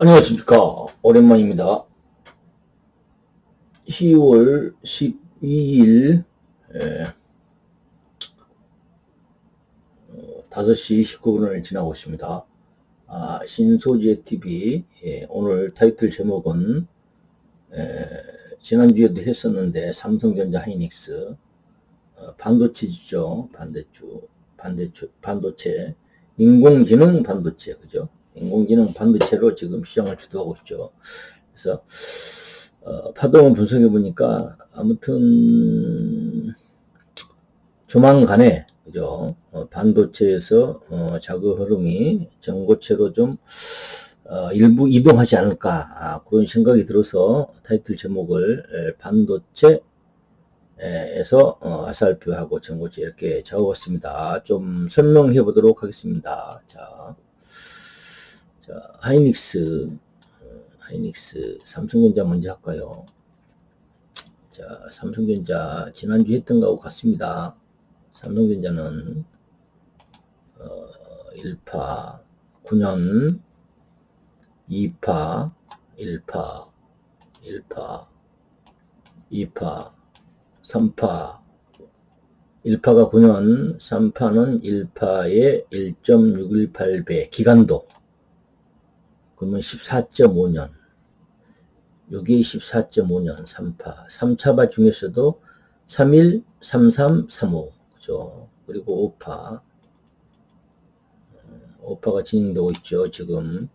안녕하십니까. 오랜만입니다. 10월 12일, 에, 어, 5시 19분을 지나고 있습니다. 아, 신소재 TV, 예, 오늘 타이틀 제목은, 에, 지난주에도 했었는데, 삼성전자 하이닉스, 어, 반도체주죠. 반대주, 반대주, 반도체, 인공지능 반도체, 그죠? 인공지능 반도체로 지금 시장을 주도하고 있죠. 그래서 어, 파동을 분석해 보니까 아무튼 조만간에 그죠 어, 반도체에서 어, 자그 흐름이 전고체로 좀 어, 일부 이동하지 않을까 아, 그런 생각이 들어서 타이틀 제목을 에, 반도체 에서 어, 화살표하고 전고체 이렇게 적었습니다. 좀 설명해 보도록 하겠습니다. 자. 자, 하이닉스, 어, 하이닉스, 삼성전자 먼저 할까요? 자, 삼성전자 지난주 했던 거하고 같습니다. 삼성전자는 어, 1파, 9년, 2파, 1파, 1파, 2파, 3파, 1파가 9년, 3파는 1파의 1.618배, 기간도 그러면 14.5년. 여기 14.5년 3파. 3차바 중에서도 31, 33, 35. 그죠? 그리고 5파. 5파가 진행되고 있죠. 지금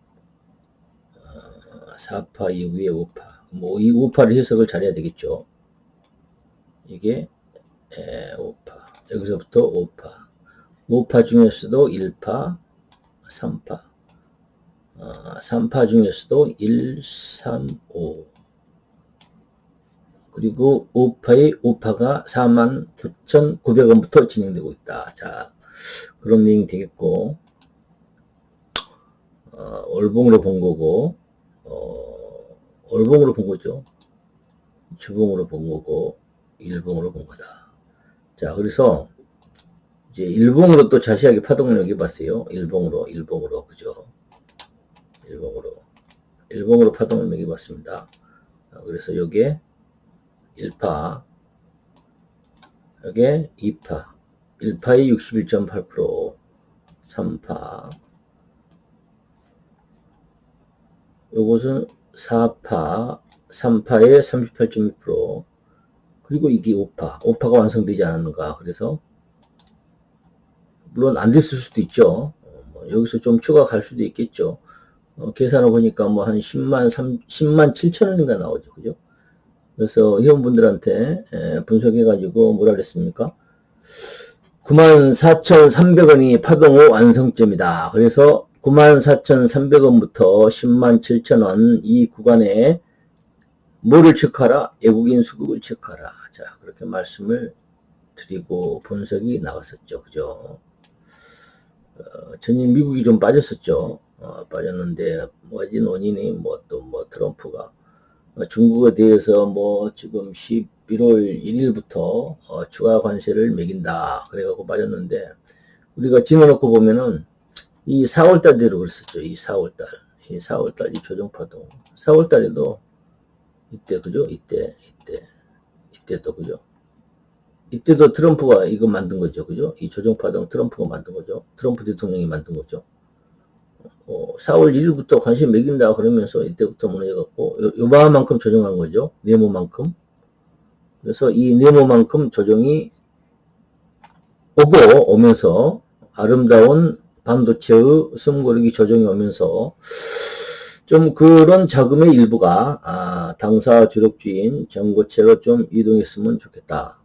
4파 이후에 5파. 뭐 이 5파를 해석을 잘해야 되겠죠. 이게 5파. 여기서부터 5파. 5파 중에서도 1파, 3파. 어, 3파 중에서도 1, 3, 5 그리고 5파의 5파가 49,900원부터 진행되고 있다. 자, 그런 내용이 되겠고 어, 월봉으로 본 거고 어, 월봉으로 본 거죠. 주봉으로 본 거고 일봉으로 본 거다. 자, 그래서 이제 일봉으로 또 자세하게 여기 봤어요. 일봉으로, 일봉으로, 그죠? 일봉으로 일봉으로 파동을 매겨봤습니다. 그래서 여기에 1파 여기에 2파 1파의 61.8% 3파. 요것은 4파 3파의 38.2% 그리고 이게 5파. 5파가 완성되지 않았는가. 그래서 물론 안 됐을 수도 있죠. 뭐 여기서 좀 추가 갈 수도 있겠죠 어, 계산을 보니까 뭐 한 10만, 3, 10만 7천 원인가 나오죠. 그죠? 그래서 회원분들한테 에, 분석해가지고 뭐라 그랬습니까? 94,300원이 파동 후 완성점이다. 그래서 94,300원부터 10만 7천원 이 구간에 뭐를 체크하라? 외국인 수급을 체크하라. 자, 그렇게 말씀을 드리고 분석이 나왔었죠. 그죠? 어, 전일 미국이 좀 빠졌었죠. 어, 빠졌는데 뭐진 원인이 뭐 또뭐 뭐 트럼프가. 어, 중국에 대해서 뭐 지금 11월 1일부터 어, 추가 관세를 매긴다 그래갖고 빠졌는데 우리가 지어놓고 보면은 이 4월달 대로 그랬었죠. 이 4월달. 이 4월달 이 조정파동 4월달에도 이때 그죠? 이때 이때. 이때도 그죠? 이때도 트럼프가 이거 만든 거죠. 그죠? 이 조정파동 트럼프가 만든 거죠. 트럼프 대통령이 만든 거죠 어, 4월 1일부터 관심 매긴다 그러면서 이때부터 무너져갖고 요만큼 조정한 거죠. 네모만큼. 그래서 이 네모만큼 조정이 오고 오면서 아름다운 반도체의 숨고르기 조정이 오면서 좀 그런 자금의 일부가 아, 당사 주력주인 전고체로 좀 이동했으면 좋겠다.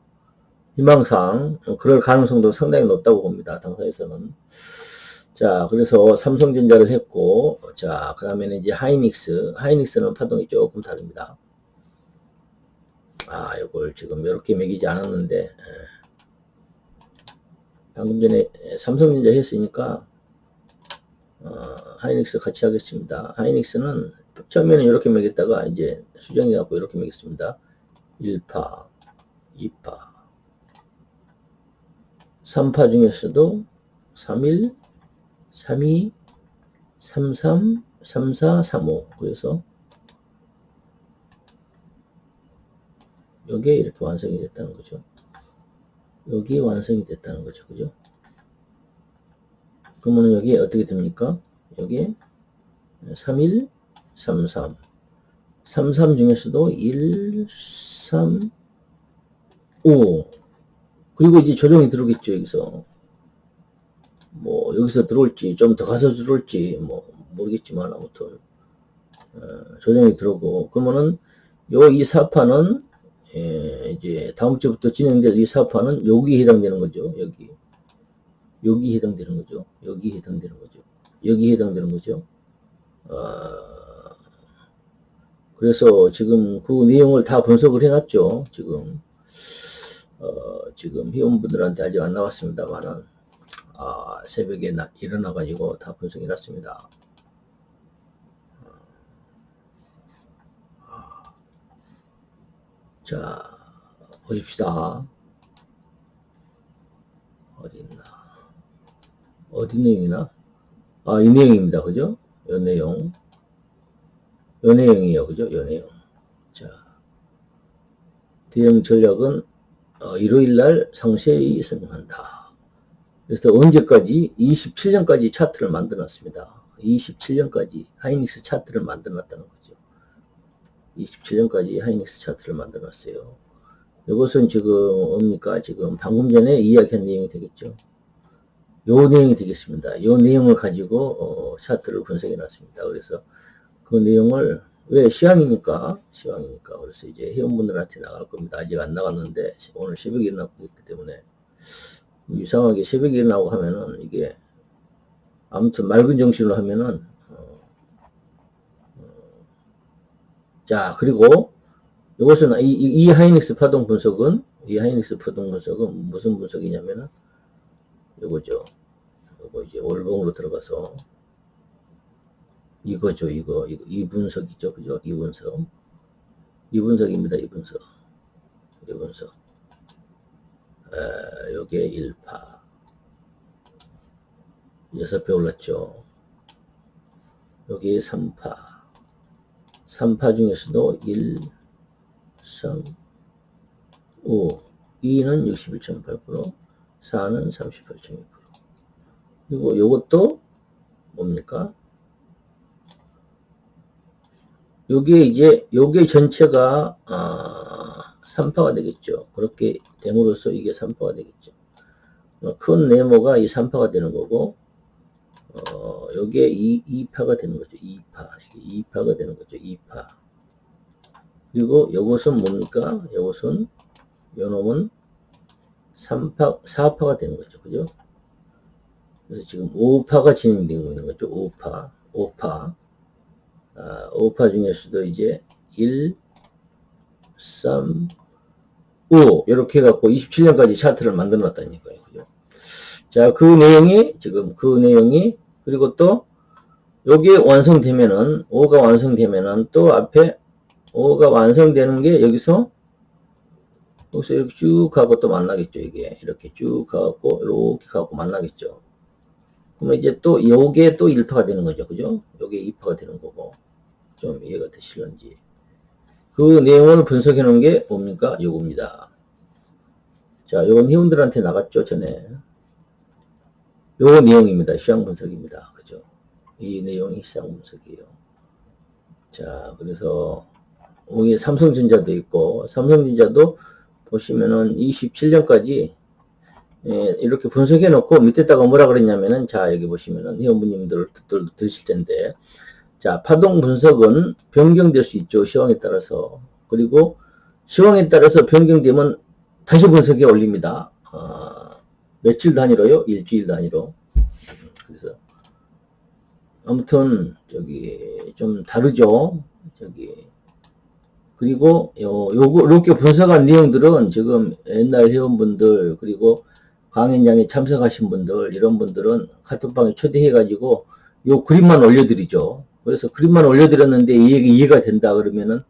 희망상 그럴 가능성도 상당히 높다고 봅니다. 당사에서는. 자, 그래서 삼성전자를 했고, 자, 그 다음에는 이제 하이닉스. 하이닉스는 파동이 조금 다릅니다. 아, 이걸 지금 이렇게 매기지 않았는데, 예. 방금 전에 삼성전자 했으니까, 어, 하이닉스 같이 하겠습니다. 하이닉스는 처음에는 이렇게 매겼다가 이제 수정해 갖고 이렇게 매겼습니다. 1파, 2파, 3파 중에서도 3일, 3이 33, 34, 35. 그래서 요게 이렇게 완성이 됐다는 거죠. 여기 완성이 됐다는 거죠. 그죠? 그러면 여기 어떻게 됩니까? 여기 31, 33. 33 중에서도 1, 3, 5. 그리고 이제 조정이 들어오겠죠, 여기서. 뭐, 여기서 들어올지, 좀 더 가서 들어올지, 뭐, 모르겠지만, 아무튼, 어, 조정이 들어오고, 그러면은, 요 이 사파는, 예, 이제, 다음 주부터 진행될 이 사파는 여기 해당되는 거죠, 여기. 여기 해당되는 거죠. 여기 해당되는 거죠. 여기 해당되는 거죠. 어, 그래서 지금 그 내용을 다 분석을 해놨죠. 지금 어, 지금 회원분들한테 아직 안 나왔습니다만은 아, 새벽에 나, 일어나가지고 다 분석해 놨습니다. 자, 보십시다. 어디 있나? 어디 내용이나? 아, 이 내용입니다. 그죠? 요 내용. 요 내용이에요. 그죠? 요 내용. 자, 대응 전략은 어, 일요일 날 상세히 설명한다. 그래서 언제까지? 27년까지 차트를 만들어 놨습니다. 27년까지 하이닉스 차트를 만들어 놨다는 거죠. 27년까지 하이닉스 차트를 만들어 놨어요. 이것은 지금 뭡니까? 지금 방금 전에 이야기한 내용이 되겠죠. 요 내용이 되겠습니다. 요 내용을 가지고 어, 차트를 분석해 놨습니다. 그래서 그 내용을 왜 시황이니까 시황이니까 그래서 이제 회원분들한테 나갈 겁니다. 아직 안 나갔는데 오늘 새벽에 있기 때문에 이상하게 새벽에 일어나고 하면은 이게 아무튼 맑은 정신으로 하면은 어, 어, 자 그리고 이것은 이, 이, 이 하이닉스 파동 분석은 이 하이닉스 파동 분석은 무슨 분석이냐면은 요거죠. 요거 이제 월봉으로 들어가서 이거죠, 이거, 이거, 이 분석이죠, 그죠? 이 분석. 이 분석입니다, 이 분석. 이 분석. 에, 요게 1파. 6배 올랐죠. 여기 3파. 3파 중에서도 1, 3, 5. 2는 61.8%, 4는 38.2%. 그리고 요것도 뭡니까? 요게 이제 요게 전체가 아, 3파가 되겠죠. 그렇게 됨으로써 이게 3파가 되겠죠. 어, 큰 네모가 이 3파가 되는 거고 어, 요게 2, 2파가 되는 거죠. 2파. 2파가 되는 거죠. 2파. 그리고 요것은 뭡니까? 요것은 요 놈은 3파, 4파가 되는 거죠. 그죠? 그래서 지금 5파가 진행되고 있는 거죠. 5파. 5파. 아, 5파 중에서도 이제 1, 3, 5 이렇게 해갖고 27년까지 차트를 만들어 놨다니까요. 그죠? 자, 그 내용이 지금 그 내용이 그리고 또 여기 완성되면은 5가 완성되면은 또 앞에 5가 완성되는 게 여기서 여기서 이렇게 쭉 가고 또 만나겠죠. 이게 이렇게 쭉 가고 이렇게 가고 만나겠죠. 그러면 이제 또 요게 또 1파가 되는 거죠. 그죠? 요게 2파가 되는 거고. 좀 이해가 되실런지. 그 내용을 분석해 놓은 게 뭡니까? 요겁니다. 자, 요건 회원들한테 나갔죠, 전에. 요 내용입니다. 시황 분석입니다. 그죠? 이 내용이 시장 분석이에요. 자, 그래서, 여기 삼성전자도 있고, 삼성전자도 보시면은 27년까지 예, 이렇게 분석해 놓고 밑에다가 뭐라 그랬냐면은 자 여기 보시면은 회원분님들 드실 텐데 자, 파동 분석은 변경될 수 있죠. 시황에 따라서. 그리고 시황에 따라서 변경되면 다시 분석에 올립니다. 어, 며칠 단위로요? 일주일 단위로. 그래서 아무튼 저기 좀 다르죠. 저기 그리고 요 요거 이렇게 분석한 내용들은 지금 옛날 회원분들 그리고 강연장에 참석하신 분들 이런 분들은 카톡방에 초대해 가지고 요 그림만 올려드리죠. 그래서 그림만 올려드렸는데 이해, 이해가 된다 그러면은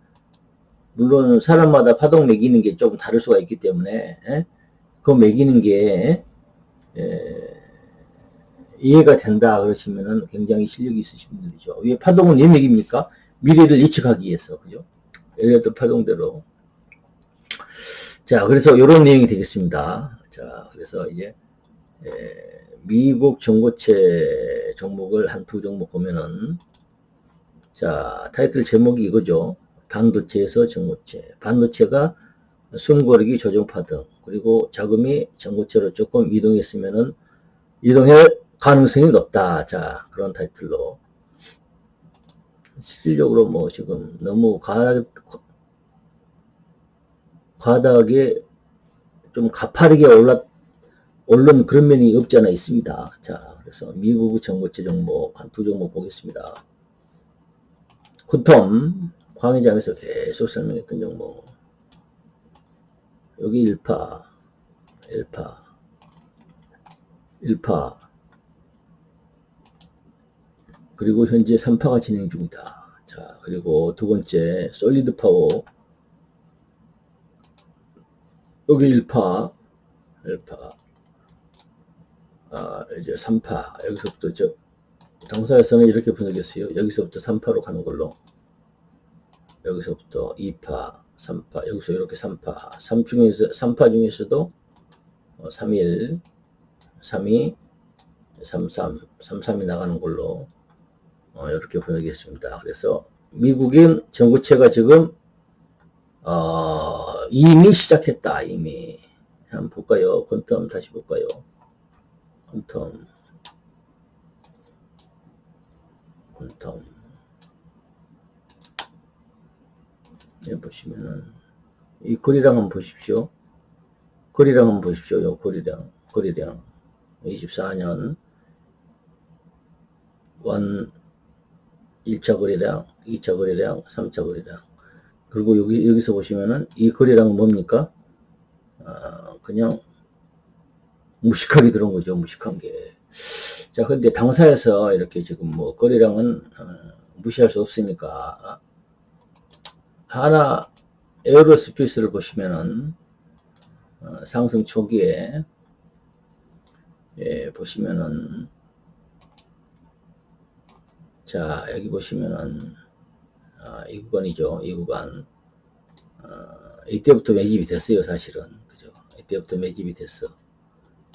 물론 사람마다 파동 매기는 게좀 다를 수가 있기 때문에 에? 그 매기는 게 에, 이해가 된다 그러시면은 굉장히 실력이 있으신 분들이죠. 왜 파동은 예맥입니까? 미래를 예측하기 위해서 그죠? 엘리어트 파동대로. 자, 그래서 이런 내용이 되겠습니다. 자, 그래서 이제 에, 미국 정고체 종목을 한 두 종목 보면은 자, 타이틀 제목이 이거죠. 반도체에서 전고체. 반도체가 숨고르기 조정파 등 그리고 자금이 전고체로 조금 이동했으면은 이동할 가능성이 높다. 자, 그런 타이틀로. 실질적으로 뭐 지금 너무 과다, 과다하게 좀 가파르게 올라, 오른 그런 면이 없지 않아 있습니다. 자, 그래서 미국 전고체 종목, 한 두 종목 보겠습니다. 콘텀, 광회장에서 계속 설명했던 종목. 여기 1파, 1파, 1파, 그리고 현재 3파가 진행 중이다. 자, 그리고 두 번째, 솔리드 파워. 여기 1파, 1파, 아, 이제 3파. 여기서부터 저, 당사에서는 이렇게 분석했어요. 여기서부터 3파로 가는 걸로. 여기서부터 2파, 3파, 여기서 이렇게 3파. 3 중에서, 3파 중에서도 3일, 32, 33, 33이 나가는 걸로 어, 이렇게 보내겠습니다. 그래서 미국인 정부체가 지금 어, 이미 시작했다. 이미 한번 볼까요? 퀀텀 다시 볼까요? 퀀텀 퀀텀 여기 보시면은 이 거리량 한번 보십시오. 거리량 한번 보십시오. 요 거리량 거리량 24년 원 1차 거래량, 2차 거래량, 3차 거래량. 그리고 여기, 여기서 보시면은 이 거래량은 뭡니까? 아, 그냥 무식하게 들어온 거죠. 무식한 게. 자, 근데 당사에서 이렇게 지금 뭐 거래량은 어, 무시할 수 없으니까 하나 에어로스페이스를 보시면은 어, 상승 초기에 예, 보시면은 자, 여기 보시면은, 아, 이 구간이죠. 이 구간. 아, 이때부터 매집이 됐어요, 사실은. 그죠. 이때부터 매집이 됐어.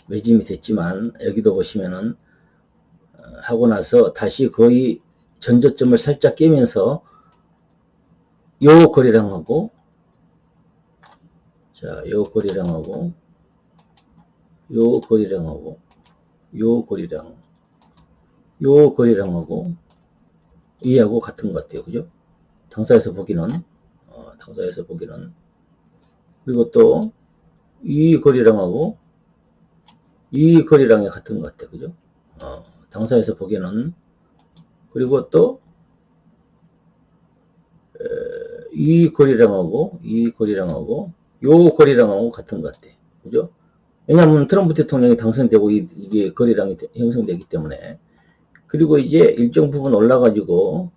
매집이 됐지만, 여기도 보시면은, 어, 하고 나서 다시 거의 전저점을 살짝 깨면서, 요 거리량하고, 자, 요 거리량하고, 요 거리량하고, 요 거리량, 요 거리량하고, 이하고 같은 것 같아요. 그죠? 당사에서 보기는, 어, 당사에서 보기는. 그리고 또, 이 거리량하고, 이 거리량이 같은 것 같아요. 그죠? 어, 당사에서 보기는. 그리고 또, 에, 이 거리량하고, 이 거리량하고, 요 거리량하고 같은 것 같아요. 그죠? 왜냐하면 트럼프 대통령이 당선되고 이, 이게 거리량이 형성되기 때문에 그리고 이제 일정 부분 올라가지고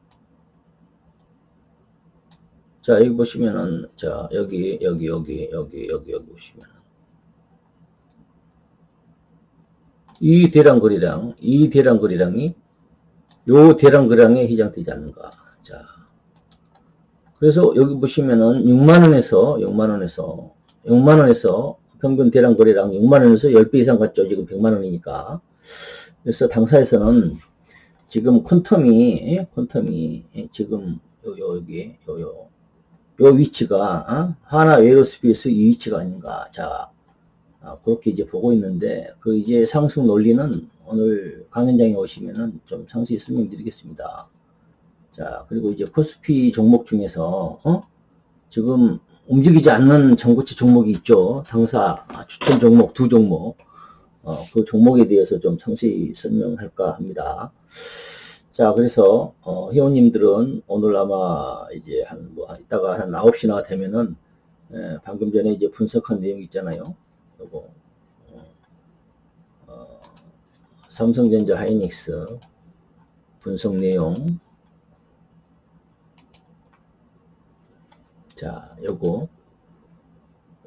자 여기 보시면은 자 여기 여기 여기 여기 여기 여기 보시면 이 대량 거리량 이 대량 거리량이 요 대량 거리량에 해당되지 않는가 자 그래서 여기 보시면은 6만원에서 6만원에서 6만원에서 평균 거래량 6만원에서 10배 이상 갔죠 지금 100만원이니까 그래서 당사에서는 지금 퀀텀이, 퀀텀이, 지금, 요, 요, 여기, 요, 요, 요 위치가, 어? 하나 에어로스페이스 이 위치가 아닌가. 자, 아, 그렇게 이제 보고 있는데, 그 이제 상승 논리는 오늘 강연장에 오시면은 좀 상세히 설명드리겠습니다. 자, 그리고 이제 코스피 종목 중에서, 어? 지금 움직이지 않는 정고치 종목이 있죠. 당사 아, 추천 종목 두 종목. 어, 그 종목에 대해서 좀 상세히 설명할까 합니다. 자, 그래서, 어, 회원님들은 오늘 아마 이제 한, 뭐, 이따가 한 9시나 되면은, 에, 방금 전에 이제 분석한 내용 있잖아요. 요거, 어, 어, 삼성전자 하이닉스 분석 내용. 자, 요거.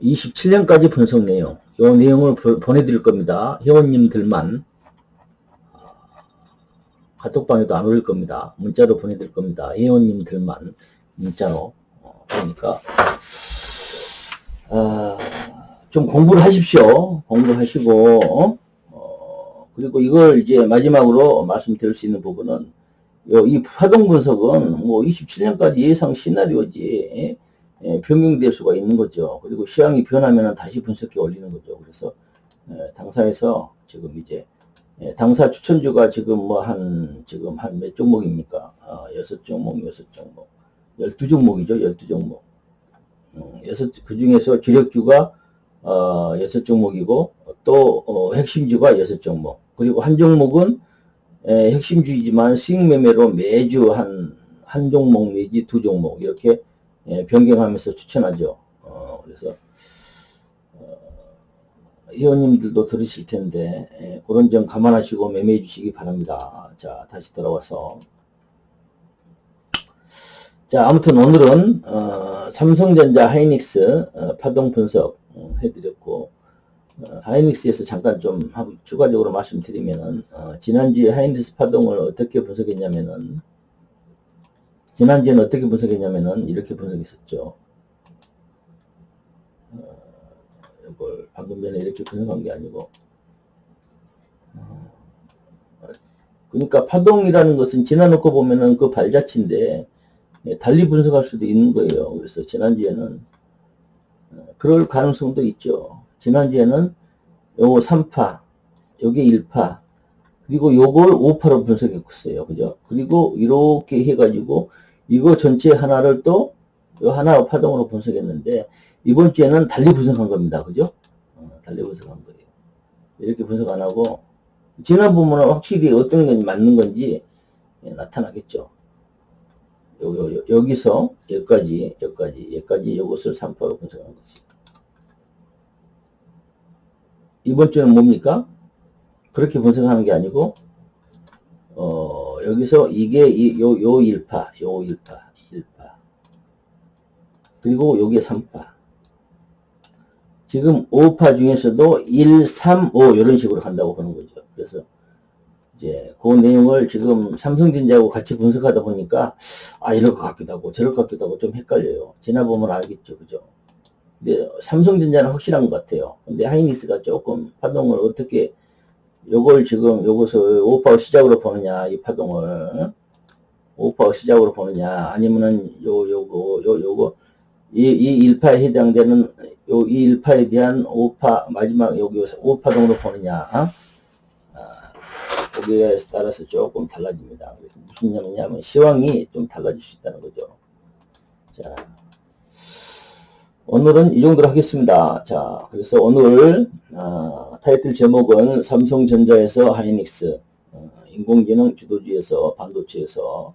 27년까지 분석 내용. 요 내용을 보, 내드릴 겁니다. 회원님들만. 아, 카톡방에도 안 올릴 겁니다. 문자로 보내드릴 겁니다. 회원님들만 문자로. 어, 그러니까, 아, 좀 공부를 하십시오. 공부를 하시고, 어? 어, 그리고 이걸 이제 마지막으로 말씀드릴 수 있는 부분은, 요, 이 파동 분석은 뭐 27년까지 예상 시나리오지, 예? 예, 변경될 수가 있는 거죠. 그리고 시황이 변하면 다시 분석해 올리는 거죠. 그래서, 예, 당사에서 지금 이제, 예, 당사 추천주가 지금 뭐 한, 지금 한 몇 종목입니까? 아, 여섯 종목, 여섯 종목. 열두 종목이죠. 열두 종목. 음, 여섯, 그 중에서 주력주가, 어, 여섯 종목이고, 또, 어, 핵심주가 여섯 종목. 그리고 한 종목은, 에, 핵심주이지만 수익 매매로 매주 한, 한 종목 내지 두 종목, 이렇게, 예, 변경하면서 추천하죠. 어, 그래서, 회원님들도 들으실 텐데 예, 그런 점 감안하시고 매매해 주시기 바랍니다. 자 다시 돌아와서 자 아무튼 오늘은 어, 삼성전자 하이닉스 어, 파동 분석 어, 해드렸고 어, 하이닉스에서 잠깐 좀 한- 추가적으로 말씀드리면은 어, 지난주에 하이닉스 파동을 어떻게 분석했냐면은 지난주에는 어떻게 분석했냐면은 이렇게 분석했었죠. 이걸 방금 전에 이렇게 분석한 게 아니고 어, 그러니까 파동이라는 것은 지나놓고 보면은 그 발자취인데 예, 달리 분석할 수도 있는 거예요. 그래서 지난주에는 어, 그럴 가능성도 있죠. 지난주에는 요거 3파, 요게 1파, 그리고 요걸 5파로 분석했어요. 그죠? 그리고 이렇게 해가지고 이거 전체 하나를 또 요 하나 파동으로 분석했는데 이번 주에는 달리 분석한 겁니다. 그죠? 어, 달리 분석한 거예요. 이렇게 분석 안 하고, 지난 부분은 확실히 어떤 건지 맞는 건지 예, 나타나겠죠. 요, 요, 요, 여기서 여기까지, 여기까지, 여기까지 이것을 3%로 분석한 거지. 이번 주는 뭡니까? 그렇게 분석하는 게 아니고, 어, 여기서 이게 이, 요, 요 1파, 요 1파, 1파. 그리고 요게 3파. 지금 5파 중에서도 1, 3, 5 이런 식으로 간다고 보는 거죠. 그래서 이제 그 내용을 지금 삼성전자하고 같이 분석하다 보니까 아 이럴 것 같기도 하고 저럴 것 같기도 하고 좀 헷갈려요. 지나보면 알겠죠. 그죠? 삼성전자는 확실한 것 같아요. 근데 하이닉스가 조금 파동을 어떻게 요걸 지금 요것을 5파 시작으로 보느냐 이 파동을 5파 시작으로 보느냐 아니면은 요 요거 요 요거 이, 이 1파에 해당되는 요, 이 1파에 대한 5파, 마지막 여기 5파동으로 보느냐, 어? 아, 거기에 따라서 조금 달라집니다. 무슨 얘기냐면, 시황이 좀 달라질 수 있다는 거죠. 자, 오늘은 이 정도로 하겠습니다. 자, 그래서 오늘, 아, 타이틀 제목은 삼성전자에서 하이닉스, 어, 인공지능 주도주에서 반도체에서,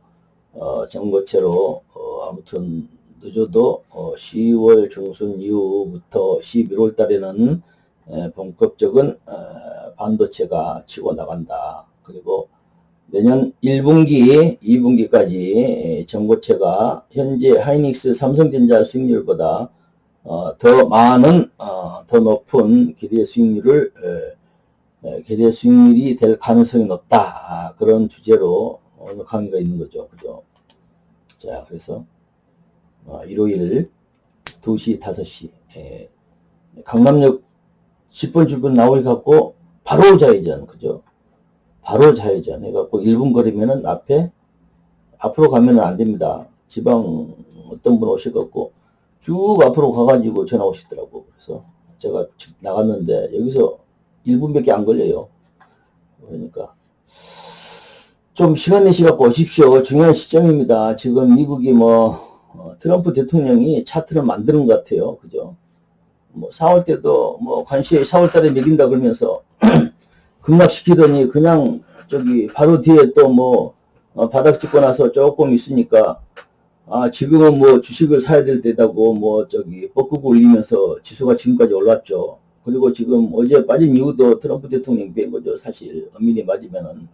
어, 정거체로, 어, 아무튼, 늦어도 어, 10월 중순 이후부터 11월 달에는 에, 본격적인 어, 반도체가 치고 나간다. 그리고 내년 1분기, 2분기까지 전고체가 현재 하이닉스 삼성전자 수익률보다 어, 더 많은, 어, 더 높은 기대 수익률을 기대 수익률이 될 가능성이 높다. 아, 그런 주제로 오늘 강의가 있는 거죠. 그죠? 자, 그래서 어, 일요일 2시, 5시, 에, 강남역 10번 출근 나오기 갖고 바로 좌회전, 그죠? 바로 좌회전 해갖고 1분 거리면은 앞에, 앞으로 가면은 안 됩니다. 지방 어떤 분 오셔갖고 쭉 앞으로 가가지고 전화 오시더라고. 그래서 제가 즉 나갔는데 여기서 1분밖에 안 걸려요. 그러니까 좀 시간 내시갖고 오십시오. 중요한 시점입니다. 지금 미국이 뭐 어, 트럼프 대통령이 차트를 만드는 것 같아요. 그죠? 뭐, 4월 때도 뭐, 관시에 4월 달에 매긴다 그러면서 급락시키더니 그냥 저기 바로 뒤에 또 뭐, 어, 바닥 찍고 나서 조금 있으니까 아, 지금은 뭐 주식을 사야 될 때다고 뭐 저기 뻐꾸고 올리면서 지수가 지금까지 올랐죠. 그리고 지금 어제 빠진 이유도 트럼프 대통령이 뺀 거죠. 사실 엄밀히 맞으면은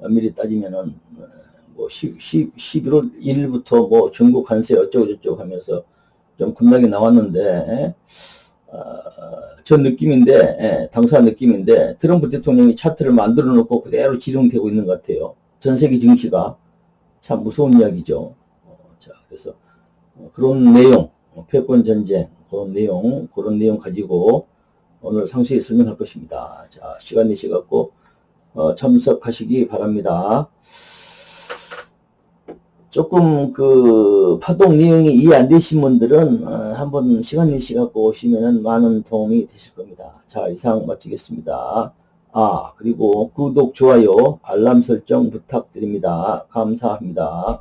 엄밀히 따지면은 어, 뭐 10, 10, 11월 1일부터 뭐 중국 관세 어쩌고저쩌고 하면서 좀 급락이 나왔는데, 어, 저 느낌인데, 예, 당사 느낌인데, 트럼프 대통령이 차트를 만들어 놓고 그대로 지정되고 있는 것 같아요. 전 세계 증시가 참 무서운 이야기죠. 어, 자, 그래서 어, 그런 내용, 어, 패권 전쟁, 그런 내용, 그런 내용 가지고 오늘 상세히 설명할 것입니다. 자, 시간 내셔갖고 어, 참석하시기 바랍니다. 조금 그 파동 내용이 이해 안 되신 분들은 어, 한번 시간 내시갖고 오시면은 많은 도움이 되실 겁니다. 자, 이상 마치겠습니다. 아, 그리고 구독, 좋아요, 알람 설정 부탁드립니다. 감사합니다.